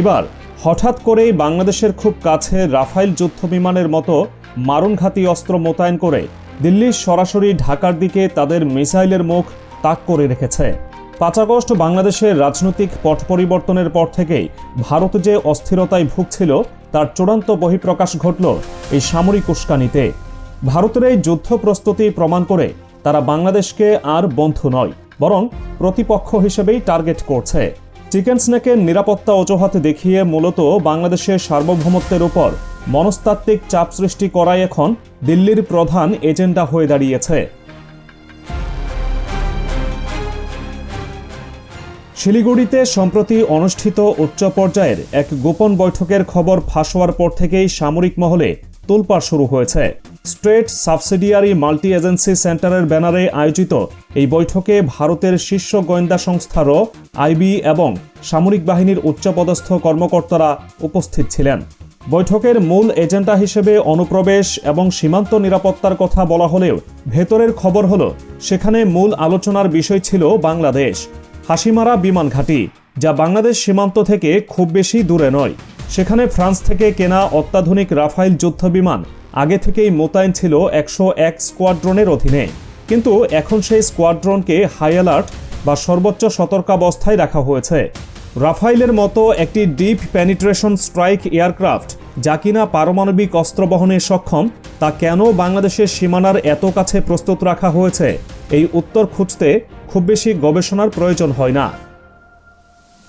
এবার, হঠাৎ করেই বাংলাদেশের খুব কাছে রাফাইল যুদ্ধ বিমানের মতো মারণঘাতী অস্ত্র মোতায়েন করে দিল্লির সরাসরি ঢাকার দিকে তাদের মিসাইলের মুখ তাক করে রেখেছে। পাঁচ আগস্ট বাংলাদেশের রাজনৈতিক পট পরিবর্তনের পর থেকেই ভারত যে অস্থিরতায় ভুগছিল, তার চূড়ান্ত বহিঃপ্রকাশ ঘটল এই সামরিক উস্কানিতে। ভারতের এই যুদ্ধ প্রস্তুতি প্রমাণ করে তারা বাংলাদেশকে আর বন্ধু নয়, বরং প্রতিপক্ষ হিসেবেই টার্গেট করছে। চিকেন স্নেকের নিরাপত্তা অজুহাত দেখিয়ে মূলত বাংলাদেশের সার্বভৌমত্বের উপর মনস্তাত্ত্বিক চাপ সৃষ্টি করাই এখন দিল্লির প্রধান এজেন্ডা হয়ে দাঁড়িয়েছে। শিলিগুড়িতে সম্প্রতি অনুষ্ঠিত উচ্চ পর্যায়ের এক গোপন বৈঠকের খবর ফাঁস হওয়ার পর থেকেই সামরিক মহলে তোলপাড় শুরু হয়েছে। স্টেট সাবসিডিয়ারি মাল্টি এজেন্সি সেন্টারের ব্যানারে আয়োজিত এই বৈঠকে ভারতের শীর্ষ গোয়েন্দা সংস্থারও আইবি এবং সামরিক বাহিনীর উচ্চপদস্থ কর্মকর্তারা উপস্থিত ছিলেন। বৈঠকের মূল এজেন্ডা হিসেবে অনুপ্রবেশ এবং সীমান্ত নিরাপত্তার কথা বলা হলেও ভেতরের খবর হলো, সেখানে মূল আলোচনার বিষয় ছিল বাংলাদেশ। হাসিমারা বিমান ঘাঁটি, যা বাংলাদেশ সীমান্ত থেকে খুব বেশি দূরে নয়। সেখানে ফ্রান্স থেকে কেনা অত্যাধুনিক রাফাইল যুদ্ধ বিমান আগে থেকেই মোতায়েন ছিল একশো এক স্কোয়াড্রনের অধীনে। কিন্তু এখন সেই স্কোয়াড্রনকে হাই অ্যালার্ট বা সর্বোচ্চ সতর্কাবস্থায় রাখা হয়েছে। রাফাইলের মতো একটি ডিপ প্যানিট্রেশন স্ট্রাইক এয়ারক্রাফট যা কিনা পারমাণবিক অস্ত্র বহনে সক্ষম, তা কেন বাংলাদেশের সীমানার এত কাছে প্রস্তুত রাখা হয়েছে, এই উত্তর খুঁজতে খুব বেশি গবেষণার প্রয়োজন হয় না।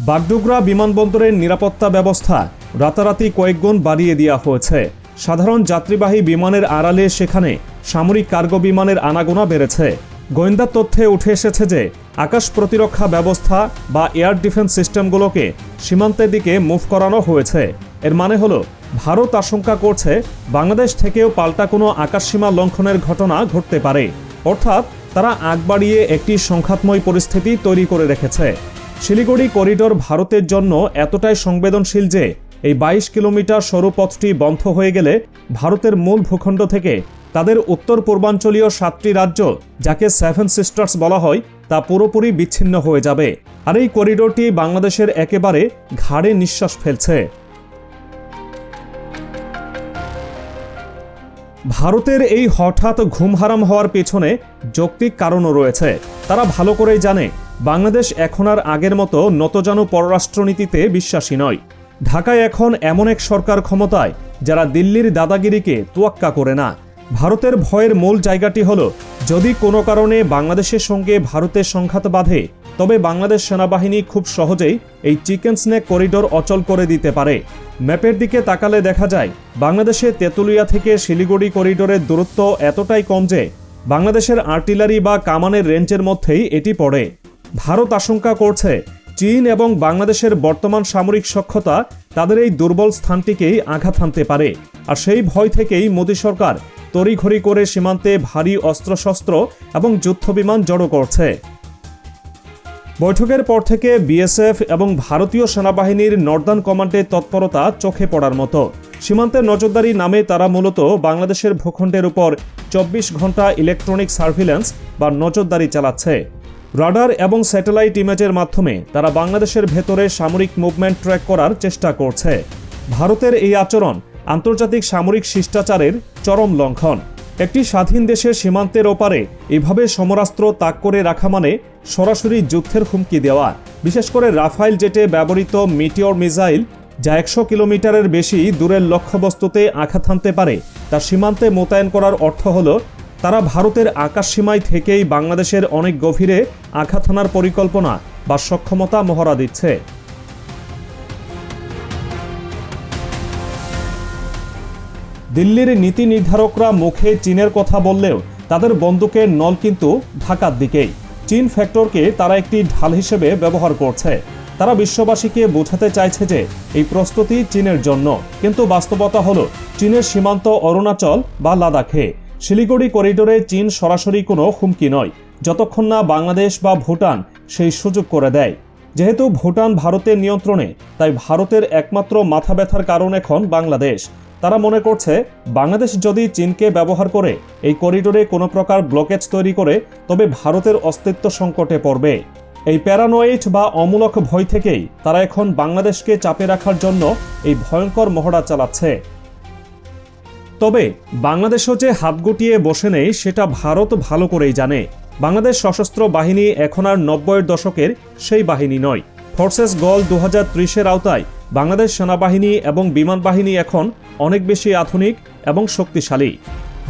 বাগডোগরা বিমানবন্দরের নিরাপত্তা ব্যবস্থা রাতারাতি কয়েকগুণ বাড়িয়ে দেওয়া হয়েছে। সাধারণ যাত্রীবাহী বিমানের আড়ালে সেখানে সামরিক কার্গো বিমানের আনাগোনা বেড়েছে। গোয়েন্দা তথ্যে উঠে এসেছে যে, আকাশ প্রতিরক্ষা ব্যবস্থা বা এয়ার ডিফেন্স সিস্টেমগুলোকে সীমান্তের দিকে মুভ করানো হয়েছে। এর মানে হলো, ভারত আশঙ্কা করছে বাংলাদেশ থেকেও পাল্টা কোনো আকাশসীমা লঙ্ঘনের ঘটনা ঘটতে পারে। অর্থাৎ, তারা আগ বাড়িয়ে একটি সংঘাতময় পরিস্থিতি তৈরি করে রেখেছে। শিলিগুড়ি করিডোর ভারতের জন্য এতটাই সংবেদনশীল যে এই বাইশ কিলোমিটার সরু পথটি বন্ধ হয়ে গেলে ভারতের মূল ভূখণ্ড থেকে তাদের উত্তর পূর্বাঞ্চলীয় সাতটি রাজ্য, যাকে সেভেন সিস্টার্স বলা হয়, তা পুরোপুরি বিচ্ছিন্ন হয়ে যাবে। আর এই করিডোরটি বাংলাদেশের একেবারে ঘাড়ে নিঃশ্বাস ফেলছে। ভারতের এই হঠাৎ ঘুমহারাম হওয়ার পেছনে যৌক্তিক কারণও রয়েছে। তারা ভালো করেই জানে বাংলাদেশ এখন আর আগের মতো নতজানু পররাষ্ট্রনীতিতে বিশ্বাসী নয়। ঢাকায় এখন এমন এক সরকার ক্ষমতায় যারা দিল্লির দাদাগিরিকে তোয়াক্কা করে না। ভারতের ভয়ের মূল জায়গাটি হল, যদি কোনো কারণে বাংলাদেশের সঙ্গে ভারতের সংঘাত বাঁধে, তবে বাংলাদেশ সেনাবাহিনী খুব সহজেই এই চিকেন স্নেক করিডোর অচল করে দিতে পারে। ম্যাপের দিকে তাকালে দেখা যায়, বাংলাদেশে তেঁতুলিয়া থেকে শিলিগুড়ি করিডোরের দূরত্ব এতটাই কম যে, বাংলাদেশের আর্টিলারি বা কামানের রেঞ্জের মধ্যেই এটি পড়ে। ভারত আশঙ্কা করছে, চীন এবং বাংলাদেশের বর্তমান সামরিক সক্ষতা তাদের এই দুর্বল স্থানটিকেই আঘাত হানতে পারে। আর সেই ভয় থেকেই মোদী সরকার তড়িঘড়ি করে সীমান্তে ভারী অস্ত্রশস্ত্র এবং যুদ্ধবিমান জড়ো করছে। বৈঠকের পর থেকে বিএসএফ এবং ভারতীয় সেনাবাহিনীর নর্দার্ন কমান্ডের তৎপরতা চোখে পড়ার মতো। সীমান্তে নজরদারি নামে তারা মূলত বাংলাদেশের ভূখণ্ডের উপর চব্বিশ ঘণ্টা ইলেকট্রনিক সার্ভিল্যান্স বা নজরদারি চালাচ্ছে। রাডার এবং স্যাটেলাইট ইমেজের মাধ্যমে তারা বাংলাদেশের ভেতরে সামরিক মুভমেন্ট ট্র্যাক করার চেষ্টা করছে। ভারতের এই আচরণ আন্তর্জাতিক সামরিক শিষ্টাচারের চরম লঙ্ঘন। একটি স্বাধীন দেশের সীমান্তের ওপারে এভাবে সমরাস্ত্র তাক করে রাখা মানে সরাসরি যুদ্ধের হুমকি দেওয়া। বিশেষ করে রাফাইল জেটে ব্যবহৃত মিটিওর মিসাইল যা একশো কিলোমিটারের বেশি দূরের লক্ষ্যবস্তুতে আঘাত হানতে পারে তা সীমান্তে মোতায়েন করার অর্থ হল তারা ভারতের আকাশসীমায় থেকেই বাংলাদেশের অনেক গভীরে আঘাত হানার পরিকল্পনা বা সক্ষমতা মহড়া দিচ্ছে। দিল্লির নীতি নির্ধারকরা মুখে চীনের কথা বললেও তাদের বন্দুকের নল কিন্তু ঢাকার দিকেই। চীন ফ্যাক্টরকে তারা একটি ঢাল হিসেবে ব্যবহার করছে। তারা বিশ্ববাসীকে বোঝাতে চাইছে যে এই প্রস্তুতি চীনের জন্য। কিন্তু বাস্তবতা হলো, চীনের সীমান্ত অরুণাচল বা লাদাখে। শিলিগুড়ি করিডোরে চীন সরাসরি কোনো হুমকি নয়। যতক্ষণ না বাংলাদেশ বা ভুটান সেই সুযোগ করে দেয়। যেহেতু ভুটান ভারতের নিয়ন্ত্রণে, তাই ভারতের একমাত্র মাথা ব্যথার কারণ এখন বাংলাদেশ। তারা মনে করছে, বাংলাদেশ যদি চীনকে ব্যবহার করে এই করিডোরে কোনো প্রকার ব্লকেজ তৈরি করে, তবে ভারতের অস্তিত্ব সংকটে পড়বে। এই প্যারানোয়েট বা অমূলক ভয় থেকেই তারা এখন বাংলাদেশকে চাপে রাখার জন্য এই ভয়ঙ্কর মহড়া চালাচ্ছে। তবে বাংলাদেশও যে হাত গুটিয়ে বসে নেই, সেটা ভারত ভালো করেই জানে। বাংলাদেশ সশস্ত্র বাহিনী এখন আর নব্বইয়ের দশকের সেই বাহিনী নয়। ফোর্সেস গল দু হাজার আওতায় বাংলাদেশ সেনাবাহিনী এবং বিমান বাহিনী এখন অনেক বেশি আধুনিক এবং শক্তিশালী।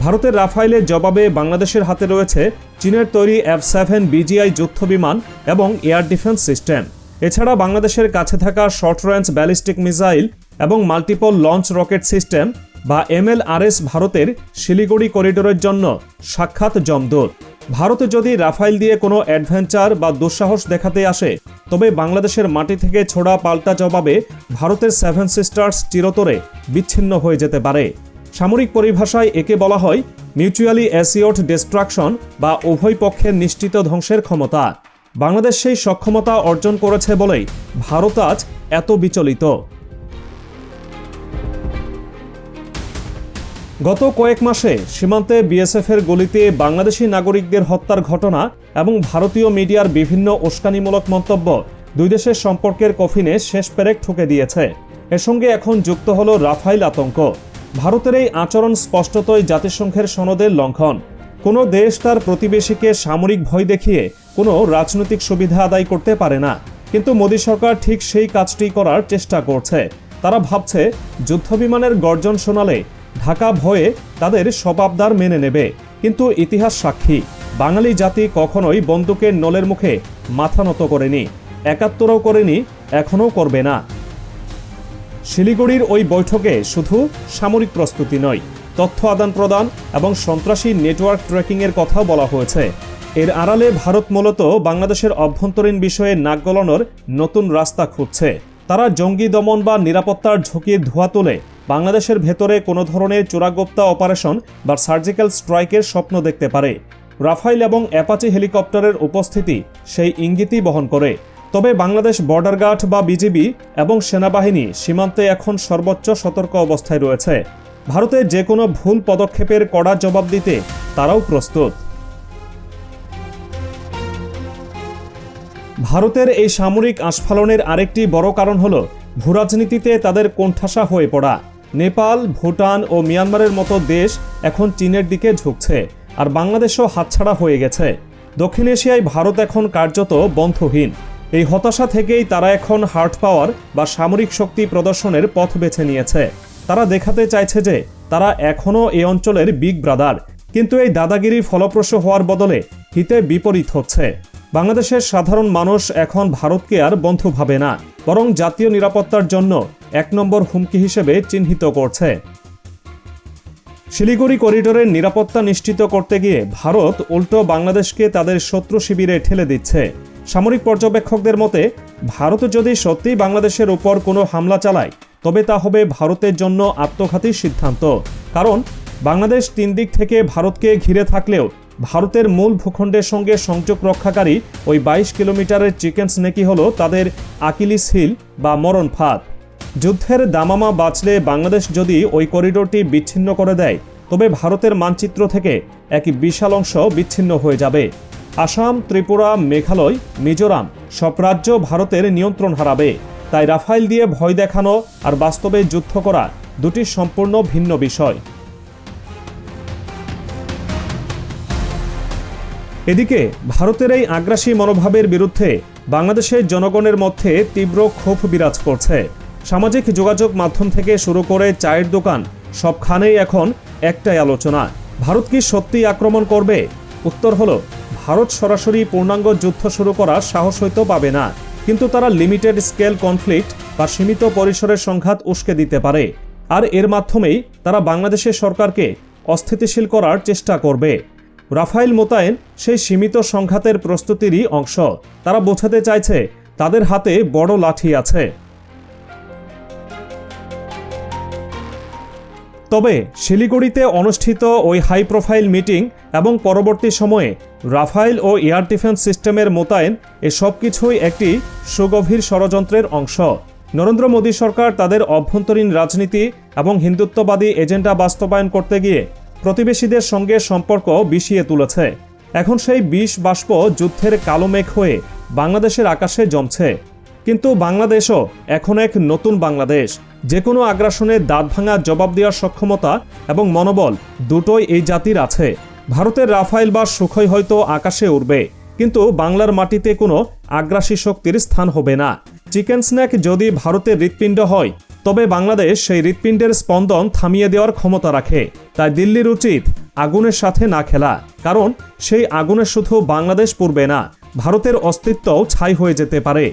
ভারতের রাফাইলের জবাবে বাংলাদেশের হাতে রয়েছে চীনের তৈরি এফ সেভেন বিজিআই যুদ্ধ বিমান এবং এয়ার ডিফেন্স সিস্টেম। এছাড়া বাংলাদেশের কাছে থাকা শর্ট রেঞ্জ ব্যালিস্টিক মিসাইল এবং মাল্টিপল লঞ্চ রকেট সিস্টেম বা এমএলআরএস ভারতের শিলিগুড়ি করিডোরের জন্য সাক্ষাৎ জমদূত ভারত যদি রাফাইল দিয়ে কোনো অ্যাডভেঞ্চার বা দুঃসাহস দেখাতে আসে, তবে বাংলাদেশের মাটি থেকে ছোড়া পাল্টা জবাবে ভারতের সেভেন সিস্টার্স চিরতরে বিচ্ছিন্ন হয়ে যেতে পারে। সামরিক পরিভাষায় একে বলা হয় মিউচুয়ালি অ্যাসিওট ডিস্ট্রাকশন বা উভয় পক্ষের নিশ্চিত ধ্বংসের ক্ষমতা। বাংলাদেশ সেই সক্ষমতা অর্জন করেছে বলেই ভারত আজ এত বিচলিত। গত কয়েক মাসে সীমান্তে বিএসএফের গলিতে বাংলাদেশি নাগরিকদের হত্যার ঘটনা এবং ভারতীয় মিডিয়ার বিভিন্ন উস্কানিমূলক মন্তব্য দুই দেশের সম্পর্কের কফিনে শেষ পেরেক ঠুকে দিয়েছে। এর সঙ্গে এখন যুক্ত হল রাফাইল আতঙ্ক। ভারতের এই আচরণ স্পষ্টতই জাতিসংঘের সনদের লঙ্ঘন। কোনো দেশ তার প্রতিবেশীকে সামরিক ভয় দেখিয়ে কোনো রাজনৈতিক সুবিধা আদায় করতে পারে না। কিন্তু মোদী সরকার ঠিক সেই কাজটি করার চেষ্টা করছে। তারা ভাবছে, যুদ্ধবিমানের গর্জন শোনালে ঢাকা ভয়ে তাদের সবাবদার মেনে নেবে। কিন্তু ইতিহাস সাক্ষী, বাঙালি জাতি কখনোই বন্দুকের নলের মুখে মাথা নত করেনি, একাত্তরও করেনি, এখনও করবে না। শিলিগুড়ির ওই বৈঠকে শুধু সামরিক প্রস্তুতি নয়, তথ্য আদান প্রদান এবং সন্ত্রাসী নেটওয়ার্ক ট্র্যাকিংয়ের কথাও বলা হয়েছে। এর আড়ালে ভারত মূলত বাংলাদেশের অভ্যন্তরীণ বিষয়ে নাক গলানোর নতুন রাস্তা খুঁজছে। তারা জঙ্গি দমন বা নিরাপত্তার ঝুঁকির ধোয়া তোলে বাংলাদেশের ভেতরে কোনো ধরনের চোরাগোপ্তা অপারেশন বা সার্জিক্যাল স্ট্রাইকের স্বপ্ন দেখতে পারে। রাফাইল এবং অ্যাপাচি হেলিকপ্টারের উপস্থিতি সেই ইঙ্গিতই বহন করে। তবে বাংলাদেশ বর্ডার গার্ড বা বিজিবি এবং সেনাবাহিনী সীমান্তে এখন সর্বোচ্চ সতর্ক অবস্থায় রয়েছে। ভারতে যে কোনো ভুল পদক্ষেপের কড়া জবাব দিতে তারাও প্রস্তুত। ভারতের এই সামরিক আস্ফালনের আরেকটি বড় কারণ হল ভূরাজনীতিতে তাদের কোণঠাসা হয়ে পড়া। নেপাল, ভুটান ও মিয়ানমারের মতো দেশ এখন চীনের দিকে ঝুঁকছে আর বাংলাদেশও হাতছাড়া হয়ে গেছে। দক্ষিণ এশিয়ায় ভারত এখন কার্যত বন্ধহীন। এই হতাশা থেকেই তারা এখন হার্ট পাওয়ার বা সামরিক শক্তি প্রদর্শনের পথ বেছে নিয়েছে। তারা দেখাতে চাইছে যে তারা এখনও এই অঞ্চলের বিগ ব্রাদার, কিন্তু এই দাদাগিরি ফলপ্রসূ হওয়ার বদলে হিতে বিপরীত হচ্ছে। বাংলাদেশের সাধারণ মানুষ এখন ভারতকে আর বন্ধু ভাবে না, বরং জাতীয় নিরাপত্তার জন্য এক নম্বর হুমকি হিসেবে চিহ্নিত করছে। শিলিগুড়ি করিডোরের নিরাপত্তা নিশ্চিত করতে গিয়ে ভারত উল্টো বাংলাদেশকে তাদের শত্রু শিবিরে ঠেলে দিচ্ছে। সামরিক পর্যবেক্ষকদের মতে, ভারত যদি সত্যিই বাংলাদেশের উপর কোনো হামলা চালায়, তবে তা হবে ভারতের জন্য আত্মঘাতী সিদ্ধান্ত। কারণ, বাংলাদেশ তিন দিক থেকে ভারতকে ঘিরে থাকলেও ভারতের মূল ভূখণ্ডের সঙ্গে সংযোগ রক্ষাকারী ওই বাইশ কিলোমিটারের চিকেন স্নেকি হল তাদের আকিলিস হিল বা মরণ ফাঁদ। যুদ্ধের দামামা বাঁচলে বাংলাদেশ যদি ওই করিডোরটি বিচ্ছিন্ন করে দেয়, তবে ভারতের মানচিত্র থেকে এক বিশাল অংশ বিচ্ছিন্ন হয়ে যাবে। আসাম, ত্রিপুরা, মেঘালয়, মিজোরাম সব রাজ্য ভারতের নিয়ন্ত্রণ হারাবে। তাই রাফাইল দিয়ে ভয় দেখানো আর বাস্তবে যুদ্ধ করা দুটি সম্পূর্ণ ভিন্ন বিষয়। এদিকে ভারতের এই আগ্রাসী মনোভাবের বিরুদ্ধে বাংলাদেশের জনগণের মধ্যে তীব্র ক্ষোভ বিরাজ করছে। সামাজিক যোগাযোগ মাধ্যম থেকে শুরু করে চায়ের দোকান, সবখানেই এখন একটাই আলোচনা। ভারত কি সত্যি আক্রমণ করবে? উত্তর হলো, ভারত সরাসরি পূর্ণাঙ্গ যুদ্ধ শুরু করার সাহস হয়তো পাবে না। কিন্তু তারা লিমিটেড স্কেল কনফ্লিক্ট বা সীমিত পরিসরের সংঘাত উস্কে দিতে পারে। আর এর মাধ্যমেই তারা বাংলাদেশের সরকারকে অস্থিতিশীল করার চেষ্টা করবে। রাফাইল মোতায়েন সেই সীমিত সংঘাতের প্রস্তুতিরই অংশ। তারা বোঝাতে চাইছে, তাদের হাতে বড় লাঠি আছে। তবে শিলিগুড়িতে অনুষ্ঠিত ওই হাই প্রোফাইল মিটিং এবং পরবর্তী সময়ে রাফাইল ও এয়ার ডিফেন্স সিস্টেমের মোতায়েন এ সব কিছুই একটি সুগভীর ষড়যন্ত্রের অংশ। নরেন্দ্র মোদী সরকার তাদের অভ্যন্তরীণ রাজনীতি এবং হিন্দুত্ববাদী এজেন্ডা বাস্তবায়ন করতে গিয়ে প্রতিবেশীদের সঙ্গে সম্পর্ক বিষিয়ে তুলেছে। এখন সেই বিষ বাষ্প যুদ্ধের কালো মেঘ হয়ে বাংলাদেশের আকাশে জমছে। কিন্তু বাংলাদেশও এখন এক নতুন বাংলাদেশ। যে কোনো আগ্রাসনে দাঁত ভাঙা জবাব দেওয়ার সক্ষমতা এবং মনোবল দুটোই এই জাতির আছে। ভারতের রাফাইল বা সুখই হয়তো আকাশে উড়বে, কিন্তু বাংলার মাটিতে কোনো আগ্রাসী শক্তির স্থান হবে না। চিকেন স্ন্যাক যদি ভারতের হৃৎপিণ্ড হয়, তবে বাংলাদেশ সেই হৃৎপিণ্ডের স্পন্দন থামিয়ে দেওয়ার ক্ষমতা রাখে। তাই দিল্লির উচিত আগুনের সাথে না খেলা, কারণ সেই আগুনে শুধু বাংলাদেশ পড়বে না, ভারতের অস্তিত্বও ছাই হয়ে যেতে পারে।